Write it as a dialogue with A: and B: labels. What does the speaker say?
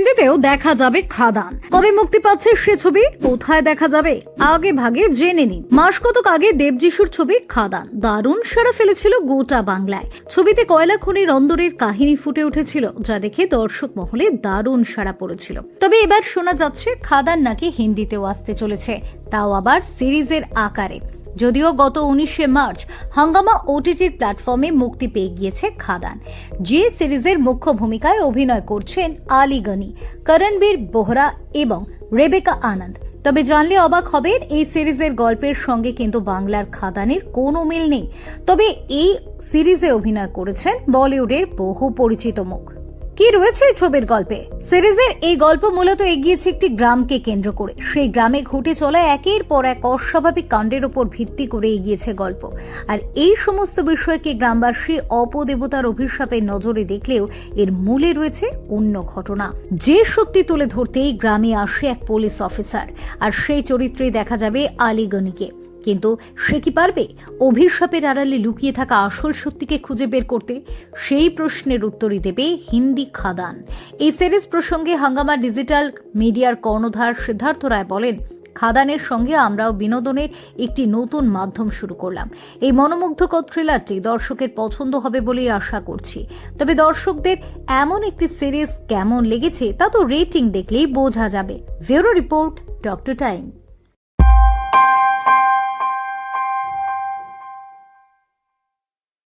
A: হিন্দিতেও দেখা যাবে খাদান। কবে মুক্তি পাচ্ছে সে ছবি? কোথায় দেখা যাবে? আগে ভাগে জেনে নিন। মাস কতক আগে দেবযিশুর ছবি খাদান। দারুণ সারা ফেলেছিল গোটা বাংলায়। ছবিতে কয়লা খনির অন্দরের কাহিনী ফুটে উঠেছিল, যা দেখে দর্শক মহলে দারুণ সাড়া পড়েছিল। তবে এবার শোনা যাচ্ছে, খাদান নাকি হিন্দিতেও আসতে চলেছে। তাও আবার সিরিজের আকারে। যদিও গত উনিশে মার্চ হাঙ্গামা ওটিটির প্ল্যাটফর্মে মুক্তি পেয়ে গিয়েছে খাদান। যে সিরিজের মুখ্য ভূমিকায় অভিনয় করছেন আলী গনি, করণবীর বোহরা এবং রেবেকা আনন্দ। তবে জানলে অবাক হবেন, এই সিরিজের গল্পের সঙ্গে কিন্তু বাংলার খাদানের কোনো মিল নেই। তবে এই সিরিজে অভিনয় করেছেন বলিউডের বহু পরিচিত মুখ। কি রয়েছে এই ছবির গল্পে? সিরিজের এই গল্প মূলত এগিয়েছে একটি গ্রামকে কেন্দ্র করে। সেই গ্রামে ঘটে চলা একের পর এক অস্বাভাবিক কাণ্ডের উপর ভিত্তি করে এগিয়েছে গল্প। আর এই সমস্ত বিষয়কে গ্রামবাসী অপদেবতার অভিশাপের নজরে দেখলেও এর মূলে রয়েছে অন্য ঘটনা। যে সত্যি তুলে ধরতেই গ্রামে আসে এক পুলিশ অফিসার। আর সেই চরিত্রে দেখা যাবে আলিগনিকে কিন্তু সে কি পারবে? অভিশাপের আড়ালে লুকিয়ে থাকা আসল সত্যিকে খুঁজে বের করতে সেই প্রশ্নের উত্তরই দেবে হিন্দি খাদান। এই সিরিজ প্রসঙ্গে হাঙ্গামা ডিজিটাল মিডিয়ার কর্ণধার সিদ্ধার্থ রায় বলেন, খাদানের সঙ্গে আমরাও বিনোদনের একটি নতুন মাধ্যম শুরু করলাম। এই মনোমুগ্ধকর থ্রিলারটি দর্শকের পছন্দ হবে বলেই আশা করছি। তবে দর্শকদের এমন একটি সিরিজ কেমন লেগেছে তা তো রেটিং দেখলেই বোঝা যাবে। Bureau report, doctor time.